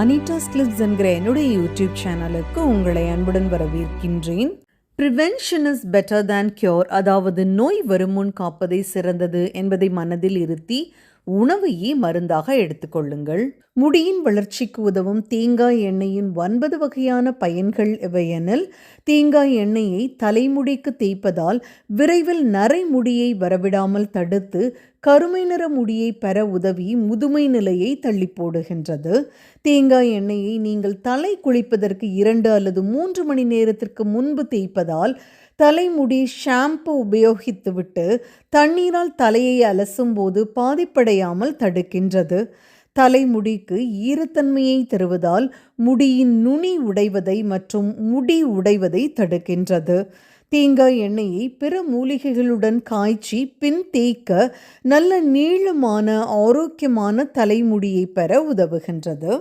Anita's clips என்கிற என்னுடைய YouTube சேனலுக்கு உங்களை அன்புடன் வரவேற்கின்றேன். Prevention is better than cure அதாவது நோய் வருமுன் காப்பதை சிறந்தது என்பதை மனதில் இருத்தி உணவையே மருந்தாக எடுத்துக்கொள்ளுங்கள் முடியின் வளர்ச்சிக்கு உதவும் தேங்காய் எண்ணெயின் ஒன்பது வகையான பயன்கள் எவையெனில் தேங்காய் எண்ணெயை தலைமுடிக்கு தேய்ப்பதால் விரைவில் நரைமுடியை வரவிடாமல் தடுத்து கருமை நிற முடியை பெற உதவி முதுமை நிலையை தள்ளி போடுகின்றது தேங்காய் எண்ணெயை நீங்கள் தலை குளிப்பதற்கு இரண்டு அல்லது மூன்று மணி நேரத்திற்கு முன்பு தேய்ப்பதால் தலைமுடி ஷாம்பு உபயோகித்துவிட்டு தண்ணீரால் தலையை அலசும் போது பாதிப்படையாமல் தடுக்கின்றது. தலைமுடிக்கு ஈரத்தன்மையை தருவதால் முடியின் நுனி உடைவதை மற்றும் முடி உடைவதை தடுக்கின்றது. தேங்காய் எண்ணெயை பிற மூலிகைகளுடன் காய்ச்சி பின் தேய்க்க நல்ல நீளமான ஆரோக்கியமான தலைமுடியை பெற உதவுகின்றது.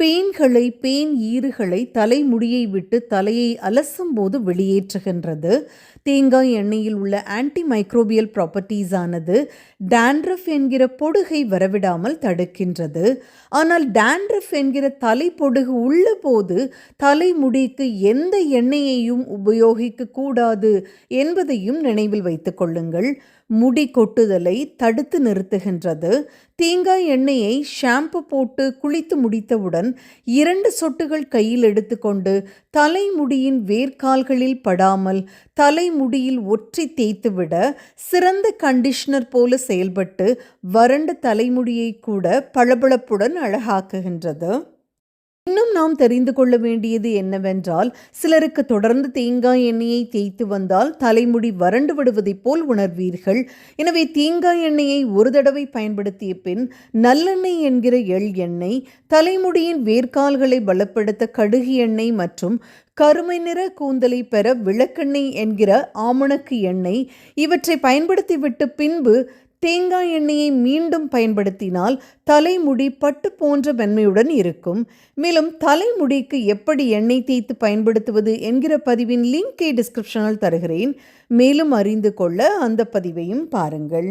பேன்களை பேன் ஈறுகளை தலைமுடியை விட்டு தலையை அலசும் போது வெளியேற்றுகின்றது. தேங்காய் எண்ணெயில் உள்ள ஆன்டி மைக்ரோபியல் ப்ராப்பர்ட்டிஸ் ஆனது டேண்ட்ரஃப் என்கிற பொடுகை வரவிடாமல் தடுக்கின்றது. ஆனால் டேண்ட்ரஃப் என்கிற தலைப்பொடுகு உள்ள போது தலைமுடிக்கு எந்த எண்ணெயையும் உபயோகிக்க கூடாது என்பதையும் நினைவில் வைத்துக் கொள்ளுங்கள். முடி கொட்டுதலை தடுத்து நிறுத்துகின்றது. தேங்காய் எண்ணெயை ஷாம்பு போட்டு குளித்து முடித்தவுடன் இரண்டு சொட்டுகள் கையில் எடுத்துக்கொண்டு தலைமுடியின் வேர்க்கால்களில் படாமல் தலைமுடியில் ஒற்றி தேய்த்துவிட சிறந்த கண்டிஷனர் போல செயல்பட்டு வறண்ட தலைமுடியை கூட பளபளப்புடன் அழகாக்குகின்றது. இன்னும் நாம் தெரிந்து கொள்ள வேண்டியது என்னவென்றால் சிலருக்கு தொடர்ந்து தேங்காய் எண்ணெயை தேய்த்து வந்தால் தலைமுடி வறண்டு விடுவதைப் போல் உணர்வீர்கள். எனவே தேங்காய் எண்ணெயை ஒரு தடவை பயன்படுத்திய பின் நல்லெண்ணெய் என்கிற எள் எண்ணெய் தலைமுடியின் வேர்க்கால்களை பலப்படுத்த கடுகு எண்ணெய் மற்றும் கருமை நிற கூந்தலை பெற விளக்கெண்ணெய் என்கிற ஆமணக்கு எண்ணெய் இவற்றை பயன்படுத்திவிட்டு பின்பு தேங்காய் எண்ணெயை மீண்டும் பயன்படுத்தினால் தலைமுடி பட்டு போன்ற மென்மையுடன் இருக்கும். மேலும் தலைமுடிக்கு எப்படி எண்ணெய் தேய்த்து பயன்படுத்துவது என்கிற பதிவின் லிங்கை டிஸ்கிரிப்ஷனில் தருகிறேன். மேலும் அறிந்து கொள்ள அந்த பதிவையும் பாருங்கள்.